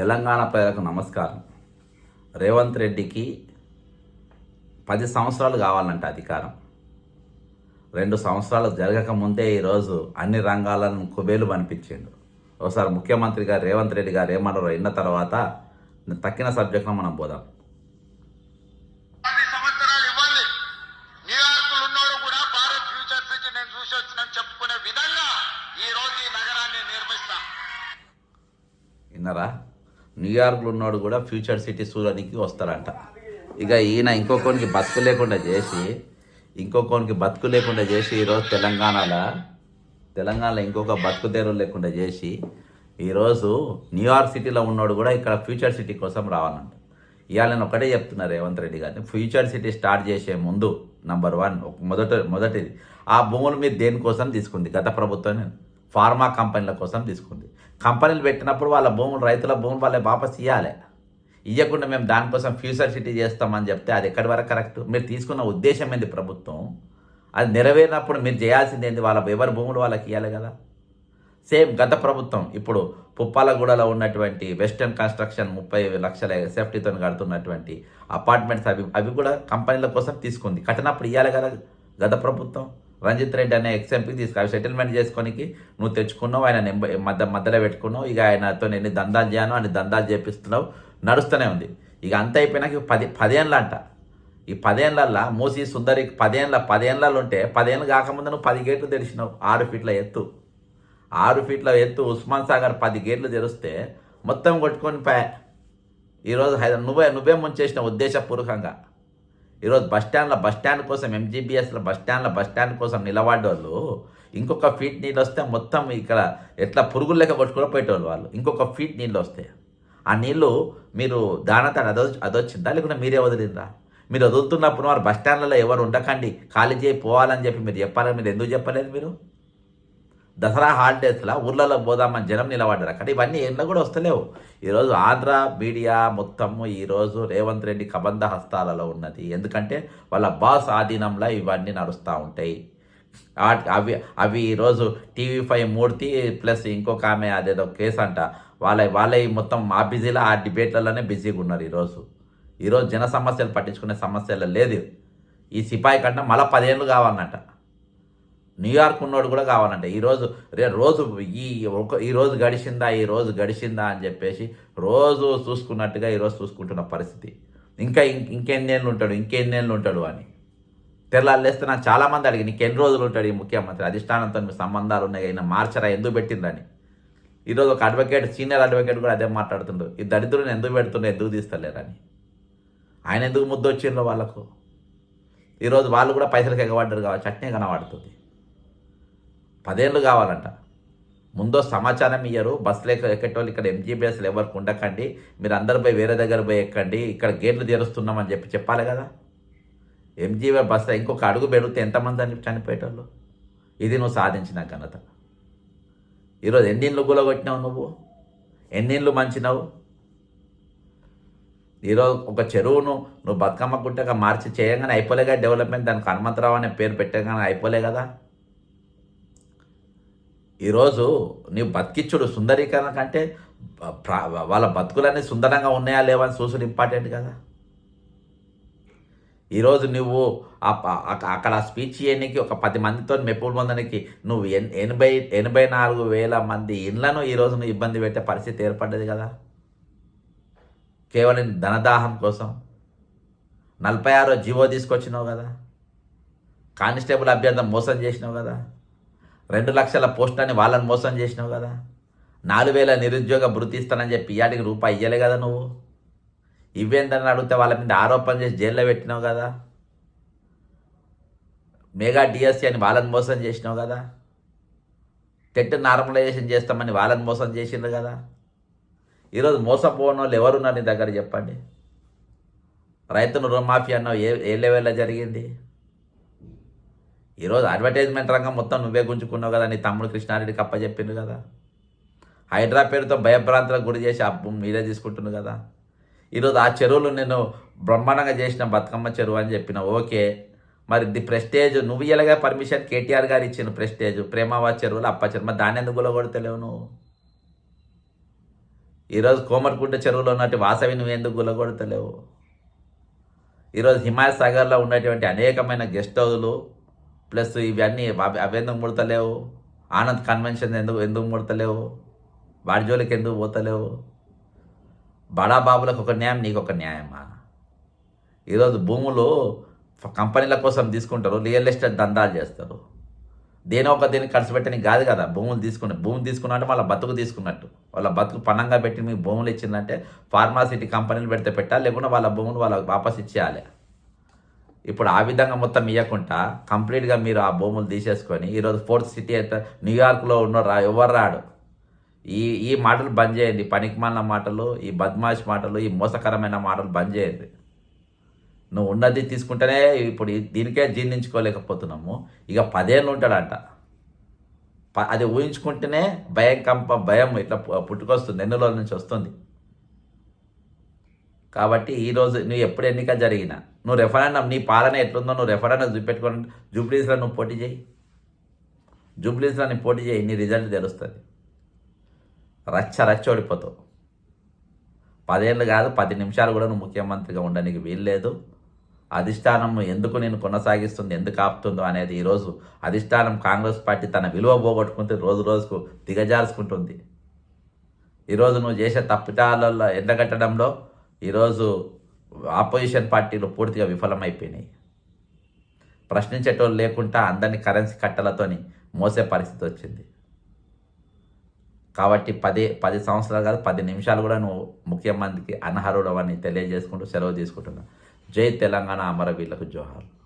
తెలంగాణ ప్రజలకు నమస్కారం. రేవంత్ రెడ్డికి పది సంవత్సరాలు కావాలంట అధికారం. రెండు సంవత్సరాలు జరగక ముందే ఈరోజు అన్ని రంగాలను కుబేలు అనిపించిండు ఒకసారి ముఖ్యమంత్రి గారు రేవంత్ రెడ్డి గారు ఏమన్నారో విన్న తర్వాత తక్కిన సబ్జెక్టులో మనం పోదాం. విన్నారా? న్యూయార్క్లో ఉన్నోడు కూడా ఫ్యూచర్ సిటీ చూడడానికి వస్తారంట. ఇక ఈయన ఇంకొకరికి బతుకు లేకుండా చేసి ఇంకొకరికి బతుకు లేకుండా చేసి ఈరోజు తెలంగాణలో తెలంగాణలో ఇంకొక బతుకు తెరువు లేకుండా చేసి ఈరోజు న్యూయార్క్ సిటీలో ఉన్నోడు కూడా ఇక్కడ ఫ్యూచర్ సిటీ కోసం రావాలంట. ఇవాళ నేను ఒకటే చెప్తున్నా రేవంత్ రెడ్డి గారిని ఫ్యూచర్ సిటీ స్టార్ట్ చేసే ముందు నంబర్ వన్ మొదట మొదటిది ఆ భూములు మీరు దేనికోసం తీసుకుంది? గత ప్రభుత్వం ఫార్మా కంపెనీల కోసం తీసుకుంది. కంపెనీలు పెట్టినప్పుడు వాళ్ళ భూములు రైతుల భూములు వాళ్ళే వాపస్ ఇవ్వాలి ఇవ్వకుండా మేము దానికోసం ఫ్యూచర్ సిటీ చేస్తామని చెప్తే అది ఎక్కడి వరకు కరెక్ట్? మీరు తీసుకున్న ఉద్దేశం ఏంది ప్రభుత్వం? అది నెరవేరినప్పుడు మీరు చేయాల్సింది ఏంది? వాళ్ళ ఎవరి భూములు వాళ్ళకి ఇవ్వాలి కదా? సేమ్ గత ప్రభుత్వం ఇప్పుడు పుప్పాలగూడలో ఉన్నటువంటి వెస్టర్న్ కన్స్ట్రక్షన్ ముప్పై లక్షల సేఫ్టీతో కడుతున్నటువంటి అపార్ట్మెంట్స్ అవి అవి కూడా కంపెనీల కోసం తీసుకుంది. కట్టినప్పుడు ఇవ్వాలి కదా గత ప్రభుత్వం? రంజిత్ రెడ్డి అనే ఎక్స్ఎంపీ తీసుకు సెటిల్మెంట్ చేసుకోనికి నువ్వు తెచ్చుకున్నావు ఆయన మధ్య మధ్యలో పెట్టుకున్నావు ఇక ఆయనతో ఎన్ని దందాలు చేయను అని దందాలు చేపిస్తున్నావు నడుస్తూనే ఉంది. ఇక అంత అయిపోయినాక పది పదేళ్ళ అంట ఈ పదేళ్ళల్లో మూసి సుందరి పదేళ్ళ పదేళ్ళలో ఉంటే పదేళ్ళు కాకముందు నువ్వు పది గేట్లు తెరిచినావు ఆరు ఫీట్ల ఎత్తు. ఆరు ఫీట్ల ఎత్తు ఉస్మాన్ సాగర్ పది గేట్లు తెరిస్తే మొత్తం కొట్టుకొని పా ఈరోజు హైదరాబాద్ నువ్వే నువ్వే ముంచేసిన ఉద్దేశపూర్వకంగా. ఈరోజు బస్ స్టాండ్ల బస్ స్టాండ్ కోసం ఎంజీబీఎస్ల బస్ స్టాండ్ల బస్ స్టాండ్ కోసం నిలబడేవాళ్ళు ఇంకొక ఫీట్ నీళ్ళు వస్తే మొత్తం ఇక్కడ ఎట్లా పురుగులు లెక్క కొట్టుకుని పోయేటోళ్ళు వాళ్ళు. ఇంకొక ఫీట్ నీళ్ళు వస్తాయి ఆ నీళ్ళు మీరు దానతాడు అదో అదొచ్చిందా లేకుంటే మీరే వదిలిందా మీరు వదులుతున్నప్పుడు వారు బస్ స్టాండ్లలో ఎవరు ఉండకండి. ఖాళీ చేయి పోవాలని చెప్పి మీరు చెప్పాలని మీరు ఎందుకు చెప్పలేదు మీరు? దసరా హాలిడేస్లో ఊర్లలో పోదామని జనం నిలబడ్డారు. అక్కడ ఇవన్నీ ఏళ్ళ కూడా వస్తలేవు. ఈరోజు ఆంధ్ర మీడియా మొత్తము ఈరోజు రేవంత్ రెడ్డి కబంధ హస్తాలలో ఉన్నది. ఎందుకంటే వాళ్ళ బాస్ ఆధీనంలో ఇవన్నీ నడుస్తూ ఉంటాయి. అవి అవి ఈరోజు టీవీ ఫైవ్ మూర్తి ప్లస్ ఇంకొక ఆమె అదేదో కేసు అంట. వాళ్ళ వాళ్ళ మొత్తం ఆ బిజీలో ఆ డిబేట్లలోనే బిజీగా ఉన్నారు ఈరోజు. ఈరోజు జన సమస్యలు పట్టించుకునే సమస్యలు లేదు. ఈ సిపాయి కంటే మళ్ళీ పదేళ్ళు కావాలన్నట. న్యూయార్క్ ఉన్నోడు కూడా కావాలంట. ఈరోజు రే రోజు ఈ ఒక ఈ రోజు గడిచిందా ఈ రోజు గడిచిందా అని చెప్పేసి రోజు చూసుకున్నట్టుగా ఈరోజు చూసుకుంటున్న పరిస్థితి. ఇంకా ఇంకెన్నేళ్ళు ఉంటాడు ఇంకెన్నేళ్ళు ఉంటాడు అని. తెల్లాలేస్తే నాకు చాలామంది అడిగి నీకు ఎన్ని రోజులు ఉంటాడు ఈ ముఖ్యమంత్రి? అధిష్టానంతో మీ సంబంధాలు ఉన్నాయి అయినా మార్చరా? ఎందుకు పెట్టిందని ఈరోజు ఒక అడ్వకేట్ సీనియర్ అడ్వకేట్ కూడా అదే మాట్లాడుతుండ్రు ఈ దరిద్రుని ఎందుకు పెడుతుండే? ఎందుకు తీస్తలేరని? ఆయన ఎందుకు ముద్దొచ్చిండ్రో వాళ్ళకు? ఈరోజు వాళ్ళు కూడా పైసలకు ఎగబడ్డారు కావచ్చు చట్నీ కనబడుతుంది. పదేళ్ళు కావాలంట. ముందో సమాచారం ఇయ్యరు బస్సులు ఎక్క ఎక్కేటోళ్ళు ఇక్కడ ఎంజీబీఎస్లు ఎవరికి ఉండకండి మీరు అందరు పోయి వేరే దగ్గర పోయి ఎక్కండి ఇక్కడ గేట్లు తెరుస్తున్నామని చెప్పి చెప్పాలి కదా. ఎంజీబీ బస్సు ఇంకొక అడుగు పెడితే ఎంతమంది అని చనిపోయేటోళ్ళు? ఇది నువ్వు సాధించిన ఘనత. ఈరోజు ఎన్నిళ్ళు గులగొట్టినావు నువ్వు? ఎన్నిళ్ళు మంచినావు? ఈరోజు ఒక చెరువును నువ్వు బతుకమ్మ గుట్టగా మార్చి చేయగానే అయిపోలేగా డెవలప్మెంట్ దానికి హనుమంతరావు అనే పేరు పెట్టగానే అయిపోలే కదా. ఈరోజు నీవు బతికిచ్చుడు సుందరీకరణ కంటే వాళ్ళ బతుకులన్నీ సుందరంగా ఉన్నాయా లేవా అని చూసుడు ఇంపార్టెంట్ కదా. ఈరోజు నువ్వు అక్కడ స్పీచ్ చేయడానికి ఒక పది మందితో మెప్పులు పొందడానికి నువ్వు ఎన్- ఎనభై ఎనభై నాలుగు వేల మంది ఇండ్లను ఈరోజు నువ్వు ఇబ్బంది పెట్టే పరిస్థితి ఏర్పడ్డది కదా. కేవలం ధనదాహం కోసం నలభై ఆరో జీవో తీసుకొచ్చినావు కదా. కానిస్టేబుల్ అభ్యర్థం మోసం చేసినావు కదా. రెండు లక్షల పోస్ట్ అని వాళ్ళని మోసం చేసినావు కదా. నాలుగు వేల నిరుద్యోగ భృతి ఇస్తానని చెప్పి ఇయాటికి రూపాయి ఇయ్యలే కదా నువ్వు. ఇవేందని అడిగితే వాళ్ళ మీద ఆరోపణ చేసి జైల్లో పెట్టినావు కదా. మెగా డిఎస్సి అని వాళ్ళని మోసం చేసినావు కదా. టెట్ నార్మలైజేషన్ చేస్తామని వాళ్ళని మోసం చేసిండ్రు కదా. ఈరోజు మోసపోని వాళ్ళు ఎవరున్నారు నీ దగ్గర చెప్పండి. రైతును రుణమాఫీ అన్నావు ఏ ఏ లెవెల్లో జరిగింది? ఈరోజు అడ్వర్టైజ్మెంట్ రంగం మొత్తం నువ్వే గుంజుకున్నావు కదా నీ తమ్ముడు కృష్ణారెడ్డికి అప్పచెప్పిండు కదా. హైడ్రా పేరుతో భయభ్రాంతులకు గురి చేసి అప్పు మీరే తీసుకుంటున్నావు కదా. ఈరోజు ఆ చెరువులు నేను బ్రహ్మాండంగా చేసిన బతుకమ్మ చెరువు అని చెప్పిన ఓకే. మరి ది ప్రెస్టేజ్ నువ్వు ఇలాగా పర్మిషన్? కేటీఆర్ గారు ఇచ్చిన ప్రెస్టేజ్. ప్రేమావా చెరువులు అప్ప చెరువు. మరి దాన్ని ఎందుకు కొడతలేవు నువ్వు? ఈరోజు కోమటికుంట చెరువులో ఉన్నట్టు వాసవి నువ్వు ఎందుకు గులగొడతలేవు? ఈరోజు హిమాయత్ సాగర్లో ఉన్నటువంటి అనేకమైన గెస్ట్ హౌస్లు ప్లస్ ఇవన్నీ అవి ఎందుకు ముడతలేవు? ఆనంద్ కన్వెన్షన్ ఎందుకు ఎందుకు ముడతలేవు? వాడి జోలికి ఎందుకు పోతలేవు? బడా బాబులకు ఒక న్యాయం నీకు ఒక న్యాయమా? ఈరోజు భూములు కంపెనీల కోసం తీసుకుంటారు రియల్ ఎస్టేట్ దందాలు చేస్తారు. దేని ఒక దేనికి ఖర్చు పెట్టని కాదు కదా భూములు తీసుకున్న భూమి తీసుకున్నట్టు వాళ్ళ బతుకు తీసుకున్నట్టు. వాళ్ళ బతుకు పన్నంగా పెట్టి మీకు భూములు ఇచ్చిందంటే ఫార్మాసిటీ కంపెనీలు పెడితే పెట్టాలి లేకుండా వాళ్ళ భూములు వాళ్ళకి వాపస్ ఇచ్చేయాలి. ఇప్పుడు ఆ విధంగా మొత్తం ఇవ్వకుండా కంప్లీట్గా మీరు ఆ భూములు తీసేసుకొని ఈరోజు ఫోర్త్ సిటీ అయితే న్యూయార్క్లో ఉన్న రా ఎవరు రాడు? ఈ ఈ మాటలు బంద్ చేయండి. పనికిమాలిన మాటలు ఈ బద్మాష్ మాటలు ఈ మోసకరమైన మాటలు బంద్ చేయండి. నువ్వు ఉన్నది తీసుకుంటేనే ఇప్పుడు దీనికే జీర్ణించుకోలేకపోతున్నాము. ఇక పదేళ్ళు ఉంటాడంట. ప- అది ఊహించుకుంటేనే భయం కంప భయం ఇట్లా పుట్టుకొస్తుంది. ఎన్నులో నుంచి వస్తుంది? కాబట్టి ఈరోజు నువ్వు ఎప్పుడు ఎన్నిక జరిగినా నువ్వు రెఫరెండం నీ పాలన ఎట్లుందో నువ్వు రెఫరెండం చూపెట్టుకొని జూబ్లీస్లో నువ్వు పోటీ చేయి. జూబ్లీస్లో నీ పోటీ చేయి నీ రిజల్ట్ తెలుస్తుంది. రచ్చ రచ్చ ఓడిపోతావు. పదేళ్ళు కాదు పది నిమిషాలు కూడా నువ్వు ముఖ్యమంత్రిగా ఉండడానికి వీల్లేదు. అధిష్టానం ఎందుకు నేను కొనసాగిస్తుంది ఎందుకు ఆపుతుందో అనేది ఈరోజు అధిష్టానం కాంగ్రెస్ పార్టీ తన విలువ పోగొట్టుకుంటే రోజు రోజుకు దిగజార్చుకుంటుంది. ఈరోజు నువ్వు చేసే తప్పిటాలలో ఎండగట్టడంలో ఈరోజు ఆపోజిషన్ పార్టీలు పూర్తిగా విఫలమైపోయినాయి. ప్రశ్నించేటోళ్ళు లేకుండా అందరినీ కరెన్సీ కట్టలతోని మోసే పరిస్థితి వచ్చింది. కాబట్టి పది పది సంవత్సరాలు కాదు పది నిమిషాలు కూడా నువ్వు ముఖ్యమంత్రికి అనర్హుడు తెలియజేసుకుంటూ సెలవు తీసుకుంటున్నా జై తెలంగాణ అమరవీరులకు జోహార్.